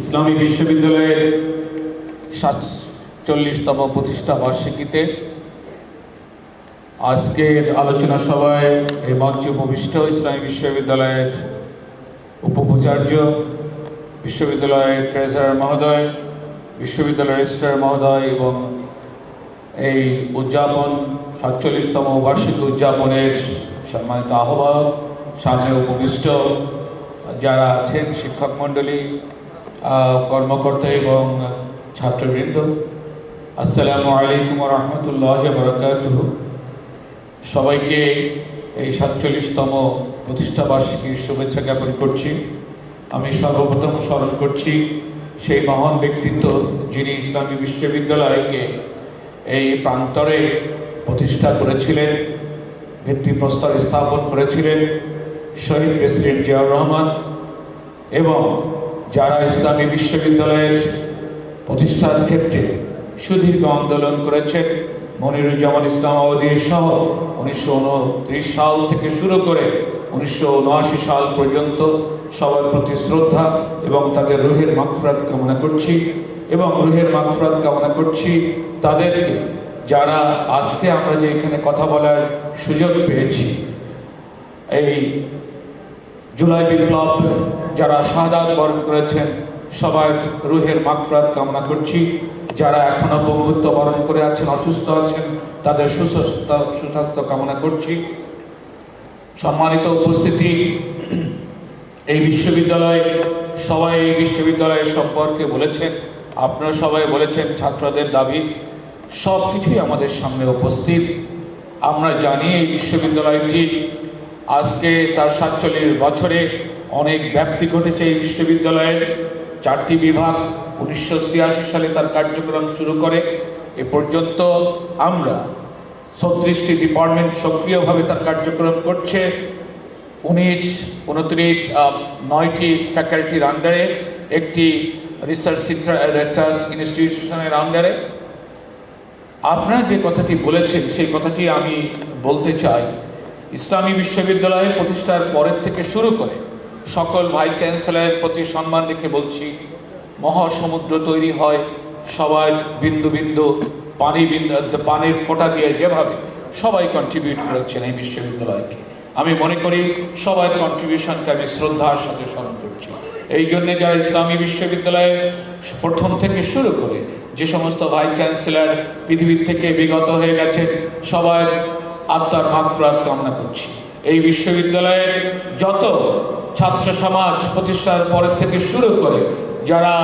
ইসলামী বিশ্ববিদ্যালয়ের সাতচল্লিশতম প্রতিষ্ঠা বার্ষিকীতে আজকের আলোচনা সভায় এই মঞ্চে উপবিষ্ট ইসলামী বিশ্ববিদ্যালয়ের উপপ্রাচার্য বিশ্ববিদ্যালয়ের ট্রেজারার মহোদয়, বিশ্ববিদ্যালয়ের রেজিস্ট্রার মহোদয় এবং এই উদযাপন, সাতচল্লিশতম বার্ষিক উদযাপনের সম্মানিত আহ্বায়ক, সামনে উপবিষ্ট যারা আছেন শিক্ষক মণ্ডলী কর্মকর্তা এবং ছাত্রবৃন্দ, আসসালামু আলাইকুম রহমতুল্লাহ বরকাতুহ। সবাইকে এই সাতচল্লিশতম প্রতিষ্ঠা বার্ষিকীর শুভেচ্ছা জ্ঞাপন করছি। আমি সর্বপ্রথম স্মরণ করছি সেই মহান ব্যক্তিত্ব যিনি ইসলামী বিশ্ববিদ্যালয়কে এই প্রান্তরে প্রতিষ্ঠা করেছিলেন, ভিত্তিপ্রস্তর স্থাপন করেছিলেন, শহীদ প্রেসিডেন্ট জিয়াউর রহমান এবং যারা ইসলামী বিশ্ববিদ্যালয়ের প্রতিষ্ঠার ক্ষেত্রে সুদীর্ঘ আন্দোলন করেছেন মনিরুজ্জামান ইসলাম আবাদী সহ উনিশশো উনত্রিশ সাল থেকে শুরু করে উনিশশো উনআশি সাল পর্যন্ত সবার প্রতি শ্রদ্ধা এবং তাদের রুহের মাগফরাত কামনা করছি এবং রুহের মাগফরাত কামনা করছি তাদেরকে যারা আজকে আমরা যে এখানে কথা বলার সুযোগ পেয়েছি। এই জুলাই বিপ্লব যারা শাহাদাত বরণ করেছেন, সবার রুহের মাগফরাত কামনা করছি। যারা এখনও বন্ধুত্ব বরণ করে আছেন, অসুস্থ আছেন, তাদের সুস্বাস্থ্য সুস্বাস্থ্য কামনা করছি। সম্মানিত উপস্থিতি, এই বিশ্ববিদ্যালয়, সবাই এই বিশ্ববিদ্যালয়ের সম্পর্কে বলেছেন, আপনারা সবাই বলেছেন, ছাত্রদের দাবি সব কিছুই আমাদের সামনে উপস্থিত। আমরা জানি এই বিশ্ববিদ্যালয়টি আজকে তার সাতচল্লিশ বছরে অনেক ব্যাপ্তি ঘটেছে এই বিশ্ববিদ্যালয়ের। চারটি বিভাগ উনিশশো ছিয়াশি সালে তার কার্যক্রম শুরু করে। এ পর্যন্ত আমরা ছত্রিশটি ডিপার্টমেন্ট সক্রিয়ভাবে তার কার্যক্রম করছে। উনিশ, উনত্রিশ নয়টি ফ্যাকাল্টির আন্ডারে, একটি রিসার্চ রিসার্চ ইনস্টিটিউশনের আন্ডারে। আপনারা যে কথাটি বলেছেন, সেই কথাটি আমি বলতে চাই। ইসলামী বিশ্ববিদ্যালয় প্রতিষ্ঠার পরের থেকে শুরু করে সকল ভাইস চ্যান্সেলরের প্রতি সম্মান রেখে বলছি, মহাসমুদ্র তৈরি হয় সবার বিন্দু বিন্দু পানি বিন্দু, পানির ফোঁটা দিয়ে যেভাবে সবাই কন্ট্রিবিউট করেছেন এই বিশ্ববিদ্যালয়কে। আমি মনে করি সবার কন্ট্রিবিউশনকে আমি শ্রদ্ধার সাথে স্মরণ করছি। এই জন্যে যারা ইসলামী বিশ্ববিদ্যালয়ে প্রথম থেকে শুরু করে যে সমস্ত ভাইস চ্যান্সেলর পৃথিবীর থেকে বিগত হয়ে গেছে সবার আত্মার মাগফরাত কামনা করছি। এই বিশ্ববিদ্যালয়ের যত ছাত্র সমাজ প্রতিষ্ঠার পরের থেকে শুরু করে যারা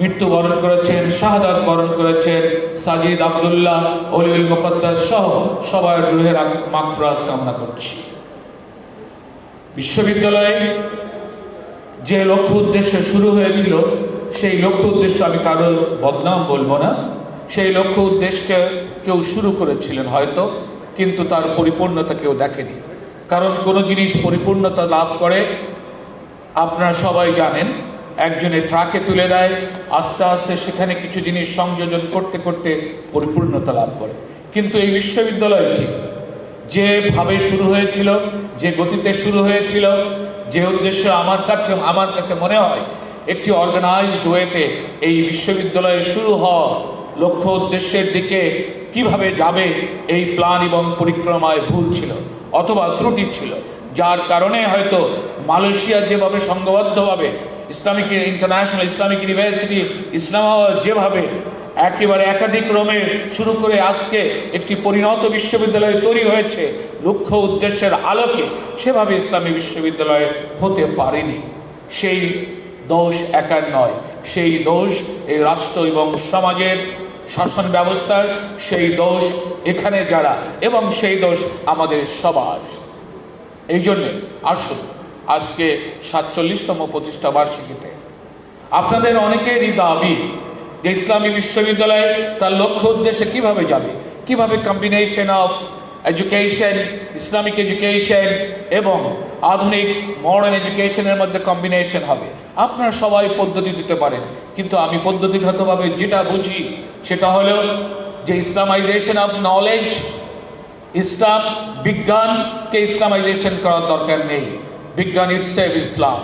মৃত্যুবরণ করেছেন, শাহাদাত বরণ করেছেন, সাজিদ আবদুল্লাহ, অলিউল মুকদ্দাস সহ সবার রুহের মাগফরাত কামনা করছি। বিশ্ববিদ্যালয়ে যে লক্ষ্য উদ্দেশ্যে শুরু হয়েছিল, সেই লক্ষ্য উদ্দেশ্য আমি কারও বদনাম বলব না। সেই লক্ষ্য উদ্দেশ্যে কেউ শুরু করেছিলেন হয়তো। কিন্তু তার পরিপূর্ণতা কেউ দেখেনি। কারণ কোনো জিনিস পরিপূর্ণতা লাভ করে, আপনারা সবাই জানেন, একজনের ট্রাকে তুলে দেয়, আস্তে আস্তে সেখানে কিছু জিনিস সংযোজন করতে করতে পরিপূর্ণতা লাভ করে। কিন্তু এই বিশ্ববিদ্যালয়টি যেভাবে শুরু হয়েছিল, যে গতিতে শুরু হয়েছিল, যে উদ্দেশ্য আমার কাছে আমার কাছে মনে হয়, একটি অর্গানাইজড ওয়েতে এই বিশ্ববিদ্যালয়ে শুরু হওয়া লক্ষ্য উদ্দেশ্যের দিকে কীভাবে যাবে এই প্ল্যান এবং পরিক্রমায় ভুল ছিল অথবা ত্রুটি ছিল? যার কারণে হয়তো মালয়েশিয়া যেভাবে সংঘবদ্ধভাবে Islamic international, Islamic university Islamabad যেভাবে একেবারে একাধিক ক্রমে শুরু করে আজকে একটি পরিণত বিশ্ববিদ্যালয় তৈরি হয়েছে, লক্ষ্য উদ্দেশ্যের আলোকে সেভাবে ইসলামী বিশ্ববিদ্যালয় হতে পারেনি। সেই দোষ একার নয়, সেই দোষ এই রাষ্ট্র এবং সমাজের শাসন ব্যবস্থার সেই দোষ এখানে যারা, এবং সেই দোষ আমাদের সবার। এই জন্যে আসুন আজকে সাতচল্লিশতম প্রতিষ্ঠা বার্ষিকীতে। আপনাদের অনেকেরই দাবি যে ইসলামী বিশ্ববিদ্যালয় তার লক্ষ্য উদ্দেশ্যে কীভাবে যাবে? কীভাবে combination of education Islamic education এবং আধুনিক মডার্ন এডুকেশনের মধ্যে কম্বিনেশন হবে। আপনারা সবাই পদ্ধতি দিতে পারেন। কিন্তু আমি পদ্ধতিগতভাবে যেটা বুঝি, সেটা হলো যে ইসলামাইজেশন অফ নলেজ ইসলাম, বিজ্ঞানকে ইসলামাইজেশন করার দরকার নেই। বিজ্ঞান ইটসেফ ইসলাম।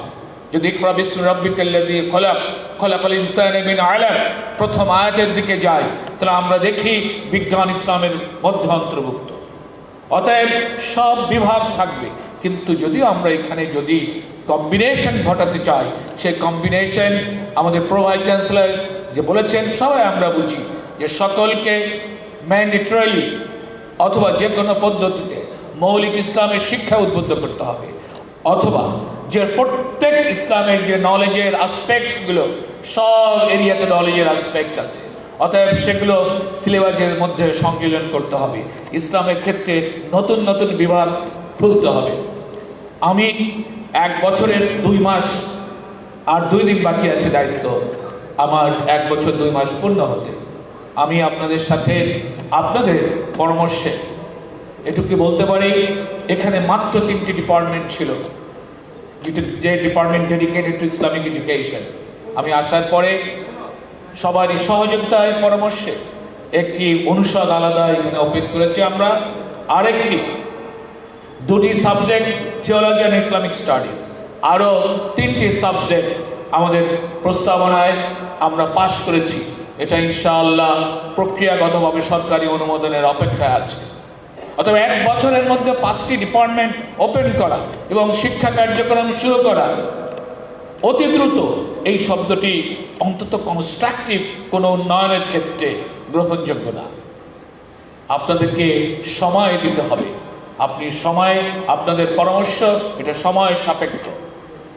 যদি ইকরা বিসমি রাব্বিকাল্লাযী খলাক, খলাকাল ইনসানা মিন আলাক প্রথম আয়াতের দিকে যাই, তাহলে আমরা দেখি বিজ্ঞান ইসলামের মধ্যে অন্তর্ভুক্ত। অতএব সব বিভাগ থাকবে। কিন্তু যদিও আমরা এখানে যদি কম্বিনেশন ঘটাতে চাই সেই কম্বিনেশন আমাদের প্রো ভাইস চ্যান্সেলর যে বলেছেন, সবাই আমরা বুঝি যে সকলকে ম্যান্ডেটরিলি অথবা যে কোনো পদ্ধতিতে মৌলিক ইসলামের শিক্ষা উদ্বুদ্ধ করতে হবে। অথবা যে প্রত্যেক ইসলামের যে নলেজের আসপেক্টসগুলো সব এরিয়াতে নলেজের আসপেক্ট আছে। অতএব সেগুলো সিলেবাসের মধ্যে সংযোজন করতে হবে। ইসলামের ক্ষেত্রে নতুন নতুন বিভাগ খুলতে হবে। আমি এক বছরের দুই মাস আর দুই দিন বাকি আছে দায়িত্ব। আমার এক বছর দুই মাস পূর্ণ হতে। আমি আপনাদের সাথে আপনাদের পরামর্শে এটুকু বলতে পারি, এখানে মাত্র তিনটি ডিপার্টমেন্ট ছিল। যে department dedicated to Islamic education আমি আসার পরে সবারই সহযোগিতায় পরামর্শে একটি অনুষদ আলাদা এখানে ওপেন করেছি আমরা। আরেকটি, দুটি subject theology and Islamic studies আরও তিনটি সাবজেক্ট আমাদের প্রস্তাবনায় আমরা পাশ করেছি। এটা ইনশাআল্লাহ প্রক্রিয়াগতভাবে সরকারি অনুমোদনের অপেক্ষায় আছে। অথবা এক বছরের মধ্যে পাঁচটি ডিপার্টমেন্ট ওপেন করা এবং শিক্ষা কার্যক্রম শুরু করা। অতি দ্রুত এই শব্দটি অন্তত কনস্ট্রাকটিভ কোনো উন্নয়নের ক্ষেত্রে গ্রহণযোগ্য না। আপনাদেরকে সময় দিতে হবে। আপনি সময়, আপনাদের পরামর্শ, এটা সময় সাপেক্ষ।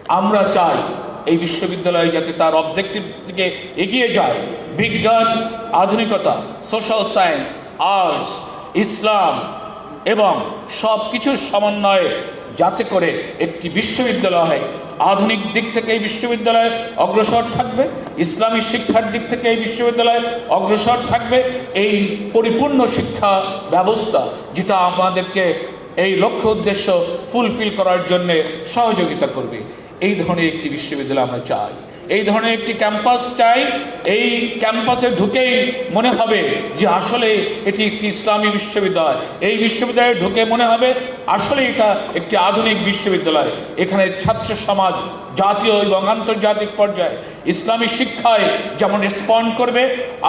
আমরা চাই এই বিশ্ববিদ্যালয় যাতে তার অবজেক্টিভ থেকে এগিয়ে যায়। বিজ্ঞান, আধুনিকতা সোশ্যাল সায়েন্স আর্টস ইসলাম এবং সব কিছুর সমন্বয়ে যাতে করে একটি বিশ্ববিদ্যালয় হয় আধুনিক দিক থেকে এই বিশ্ববিদ্যালয় অগ্রসর থাকবে, ইসলামী শিক্ষার দিক থেকে এই বিশ্ববিদ্যালয় অগ্রসর থাকবে, এই পরিপূর্ণ শিক্ষা ব্যবস্থা যেটা আমাদেরকে এই লক্ষ্য উদ্দেশ্য ফুলফিল করার জন্য সহযোগিতা করবে। এই ধরনের একটি বিশ্ববিদ্যালয় আমরা চাই। এই ধরনের একটি ক্যাম্পাস চাই। এই ক্যাম্পাসে ঢুকেই মনে হবে যে আসলে এটি একটি ইসলামী বিশ্ববিদ্যালয়। এই বিশ্ববিদ্যালয়ে ঢুকে মনে হবে আসলে এটা একটি আধুনিক বিশ্ববিদ্যালয়। এখানে ছাত্র সমাজ জাতীয় এবং আন্তর্জাতিক পর্যায়ে ইসলামী শিক্ষায় যেমন রেসপন্ড করবে,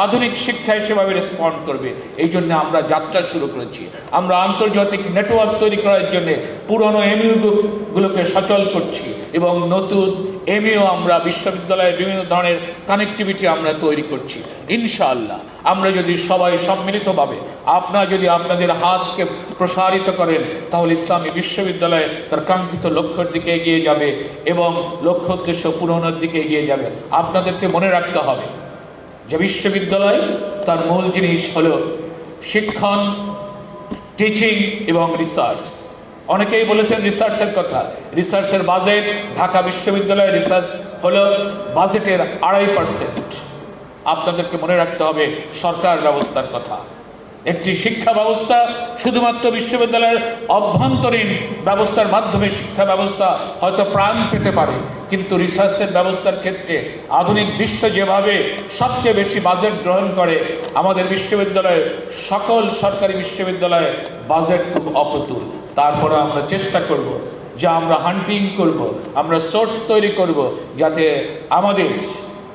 আধুনিক শিক্ষায় সেভাবে রেসপন্ড করবে। এই জন্য আমরা যাত্রা শুরু করেছি। আমরা আন্তর্জাতিক নেটওয়ার্ক তৈরি করার জন্য পুরনো এমইউগুলোকে সচল করছি। এবং নতুন এমইও আমরা বিশ্ববিদ্যালয়ের বিভিন্ন ধরনের কানেক্টিভিটি আমরা তৈরি করছি। ইনশাআল্লাহ, আমরা যদি সবাই সম্মিলিতভাবে আপনারা যদি আপনাদের হাতকে প্রসারিত করেন, তাহলে ইসলামী বিশ্ববিদ্যালয় তার কাঙ্ক্ষিত লক্ষ্যের দিকে এগিয়ে যাবে এবং লক্ষ্য উদ্দেশ্য পূরণের দিকে এগিয়ে যাবে। আপনাদেরকে মনে রাখতে হবে যে বিশ্ববিদ্যালয় তার মূল জিনিস হল শিক্ষণ টিচিং এবং রিসার্চ অনেকেই বলেছেন রিসার্চের কথা। রিসার্চের বাজেট ঢাকা বিশ্ববিদ্যালয়ের রিসার্চ হলো বাজেটের আড়াই পার্সেন্ট আপনাদেরকে মনে রাখতে হবে, সরকার ব্যবস্থার কথা। একটি শিক্ষা ব্যবস্থা শুধুমাত্র বিশ্ববিদ্যালয়ের অভ্যন্তরীণ ব্যবস্থার মাধ্যমে শিক্ষা ব্যবস্থা হয়তো প্রাণ পেতে পারে, কিন্তু রিসার্চের ব্যবস্থার ক্ষেত্রে আধুনিক বিশ্ব যেভাবে সবচেয়ে বেশি বাজেট গ্রহণ করে, আমাদের বিশ্ববিদ্যালয়ে সকল সরকারি বিশ্ববিদ্যালয়ে বাজেট খুব অপ্রতুল। তারপরে আমরা চেষ্টা করব যে আমরা হান্টিং করব, আমরা সোর্স তৈরি করব যাতে আমাদের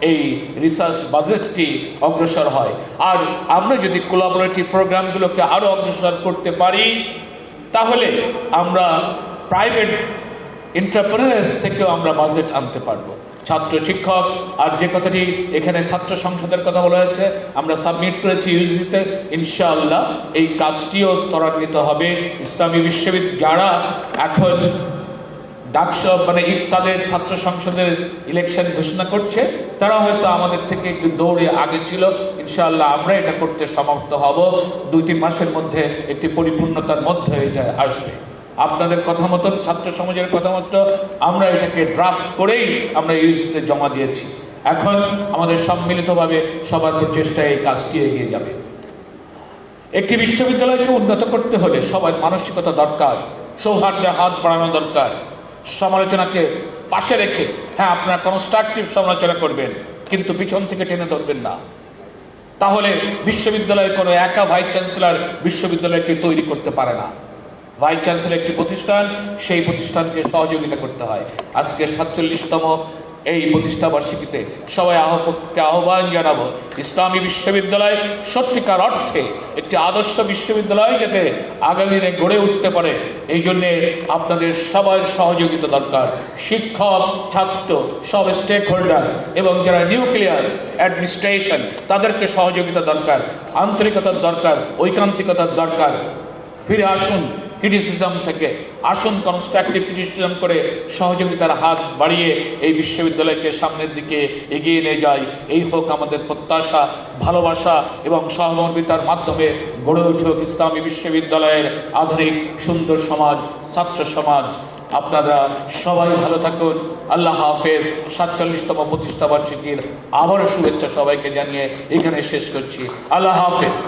এই রিসার্চ বাজেটটি অগ্রসর হয়। আর আমরা যদি কোলাবোরেটিভ প্রোগ্রামগুলোকে আরও অগ্রসর করতে পারি, তাহলে আমরা প্রাইভেট এন্টারপ্রেনার্স থেকেও আমরা বাজেট আনতে পারব। ছাত্র শিক্ষক, আর যে কথাটি এখানে ছাত্র সংসদের কথা বলা হয়েছে, আমরা সাবমিট করেছি ইউজিতে ইনশাআল্লাহ এই কাজটিও ত্বরান্বিত হবে। ইসলামী বিশ্ববিদ্যালয় যারা এখন ডাকস মানে তাদের ছাত্র সংসদের ইলেকশন ঘোষণা করছে। তারা হয়তো আমাদের থেকে একটু দৌড়ে আগে ছিল। ইনশাআল্লাহ আমরা এটা করতে সমাপ্ত হব। দুই তিন মাসের মধ্যে একটি পরিপূর্ণতার মধ্যে এটা আসবে। আপনাদের কথা মতন ছাত্র সমাজের কথা মতো, আমরা এটাকে ড্রাফট করেই আমরা ইউজিতে জমা দিয়েছি। এখন আমাদের সম্মিলিতভাবে সবার প্রচেষ্টায় এই কাজটি এগিয়ে যাবে। একটি বিশ্ববিদ্যালয়কে উন্নত করতে হলে সবার মানসিকতা দরকার সৌহার্দ্যের হাত বাড়ানো দরকার। সমালোচনাকে পাশে রেখে হ্যাঁ আপনারা কনস্ট্রাকটিভ সমালোচনা করবেন, কিন্তু পিছন থেকে টেনে ধরবেন না। তাহলে বিশ্ববিদ্যালয়ে কোনো একা ভাইস চ্যান্সেলর বিশ্ববিদ্যালয়কে তৈরি করতে পারে না। ভাইস চ্যান্সেলর একটি প্রতিষ্ঠান, সেই প্রতিষ্ঠানকে সহযোগিতা করতে হয়। আজকে সাতচল্লিশতম এই প্রতিষ্ঠা বার্ষিকীতে সবাই আহ্বকে আহ্বান জানাব, ইসলামী বিশ্ববিদ্যালয় সত্যিকার অর্থে একটি আদর্শ বিশ্ববিদ্যালয় যাতে আগামী দিনে গড়ে উঠতে পারে, এই জন্যে আপনাদের সবার সহযোগিতা দরকার। শিক্ষক, ছাত্র, সব স্টেক হোল্ডার এবং যারা নিউক্লিয়াস অ্যাডমিনিস্ট্রেশন তাদেরকে সহযোগিতা দরকার, আন্তরিকতার দরকার, ঐকান্তিকতার দরকার। ফিরে আসুন ক্রিটিসিজম থেকে আসুন কনস্ট্রাকটিভ ক্রিটিসিজম করে সহযোগিতার হাত বাড়িয়ে এই বিশ্ববিদ্যালয়কে সামনের দিকে এগিয়ে নিয়ে যাই এই হোক আমাদের প্রত্যাশা, ভালোবাসা এবং সহমর্মিতার মাধ্যমে গড়ে উঠুক ইসলামী বিশ্ববিদ্যালয়ের আধুনিক, সুন্দর সমাজ ছাত্র সমাজ। আপনারা সবাই ভালো থাকুন। আল্লাহ হাফেজ। সাতচল্লিশতম প্রতিষ্ঠা বার্ষিকীর আবারও শুভেচ্ছা সবাইকে জানিয়ে এখানে শেষ করছি। আল্লাহ হাফেজ।